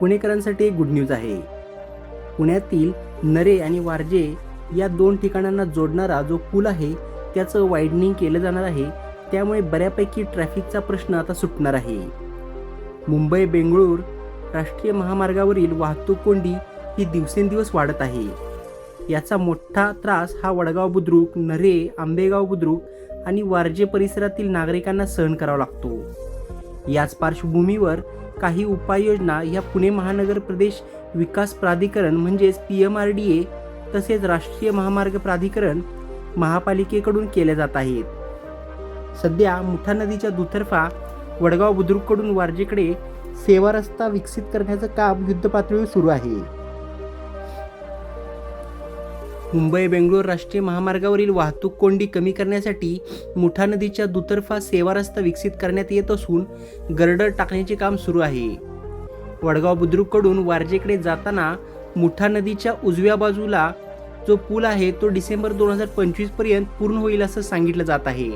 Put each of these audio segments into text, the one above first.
पुणेकरांसाठी एक good news आहे. पुण्यातील नरे आणि वारजे या दोन ठिकाणांना जोडणारा जो पूल आहे त्याचं वाईडनिंग केलं जाणार आहे. त्यामुळे बऱ्यापैकी ट्रॅफिकचा प्रश्न आता सुटणार आहे. मुंबई बेंगळूर राष्ट्रीय महामार्गावरील वाहतूक कोंडी ही दिवसेंदिवस वाढत आहे. याचा मोठा त्रास हा वडगाव बुद्रुक नरे आंबेगाव बुद्रुक आणि वारजे परिसरातील नागरिकांना सहन करावा लागतो. याच पार्श्वभूमीवर काही उपाययोजना या पुणे महानगर प्रदेश विकास प्राधिकरण म्हणजेच P M R D A तसेच राष्ट्रीय महामार्ग प्राधिकरण महापालिकेकडून केल्या जात आहेत. सध्या मुठा नदीच्या दुतर्फा वडगाव बुद्रुककडून वारजेकडे सेवा रस्ता विकसित करण्याचं काम युद्धपातळीवर सुरू आहे. मुंबई बेंगलोर राष्ट्रीय महामार्गावरील वाहतूक कोंडी कमी करण्यासाठी मुठा नदीच्या दुतर्फा सेवा रस्ता विकसित करण्यात येत असून गर्डर टाकण्याचे काम सुरू आहे. वडगाव बुद्रुककडून वारजेकडे जाताना मुठा नदीच्या उजव्या बाजूला जो पूल आहे तो डिसेंबर दोन हजार पंचवीसपर्यंत पूर्ण होईल असं सांगितलं जात आहे.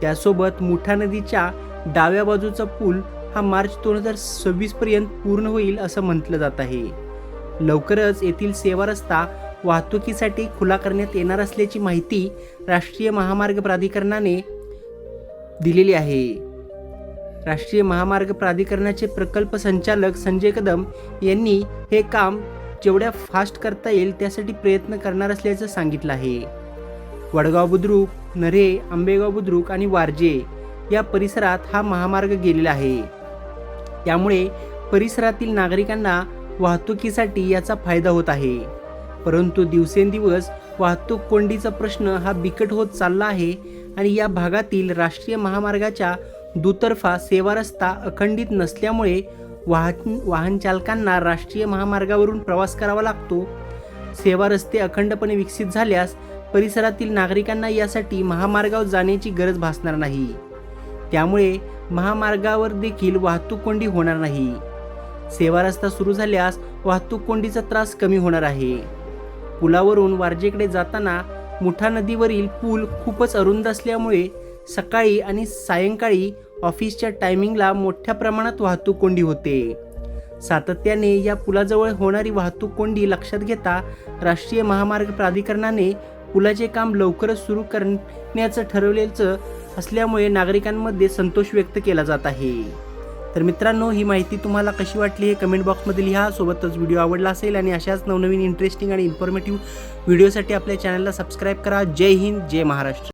त्यासोबत मुठा नदीच्या डाव्या बाजूचा पूल हा मार्च दोन हजार सव्वीस पर्यंत पूर्ण होईल असं म्हटलं जात आहे. लवकरच येथील सेवा रस्ता वाहतुकीसाठी खुला करण्यात येणार असल्याची माहिती राष्ट्रीय महामार्ग प्राधिकरणाने दिलेली आहे. राष्ट्रीय महामार्ग प्राधिकरणाचे प्रकल्प संचालक संजय कदम यांनी हे काम जेवढ्या फास्ट करता येईल त्यासाठी प्रयत्न करणार असल्याचं सांगितलं आहे. वडगाव बुद्रुक नरे आंबेगाव बुद्रुक आणि वारजे या परिसरात हा महामार्ग गेलेला आहे. त्यामुळे परिसरातील नागरिकांना वाहतुकीसाठी याचा फायदा होत आहे. परंतु दिवसेंदिवस वाहतूक कोंडीचा प्रश्न हा बिकट होत चालला आहे आणि या भागातील राष्ट्रीय महामार्गाच्या दुतर्फा सेवा रस्ता अखंडित नसल्यामुळे वाहन वाहन चालकांना राष्ट्रीय महामार्गावरून प्रवास करावा लागतो. सेवा रस्ते अखंडपणे विकसित झाल्यास परिसरातील नागरिकांना यासाठी महामार्गावर जाण्याची गरज भासणार नाही. त्यामुळे महामार्गावर देखील वाहतूक कोंडी होणार नाही. सेवा रस्ता सुरू झाल्यास वाहतूक कोंडीचा त्रास कमी होणार आहे. पुलावरून वारजेकडे जाताना मुठा नदीवरील पूल खूपच अरुंद असल्यामुळे सकाळी आणि सायंकाळी ऑफिसच्या टायमिंगला मोठ्या प्रमाणात वाहतूक कोंडी होते. सातत्याने या पुलाजवळ होणारी वाहतूक कोंडी लक्षात घेता राष्ट्रीय महामार्ग प्राधिकरणाने पुलाचे काम लवकरच सुरू करण्याचं ठरवल्याचं असल्यामुळे नागरिकांमध्ये संतोष व्यक्त केला जात आहे. तर मित्रांनो ही माहिती तुम्हाला कशी वाटली हे कमेंट बॉक्समध्ये लिहा. सोबतच व्हिडिओ आवडला असेल आणि अशाच नवनवीन इंटरेस्टिंग आणि इन्फॉर्मेटिव्ह व्हिडिओसाठी आपल्या चॅनलला सबस्क्राईब करा. जय हिंद जय महाराष्ट्र.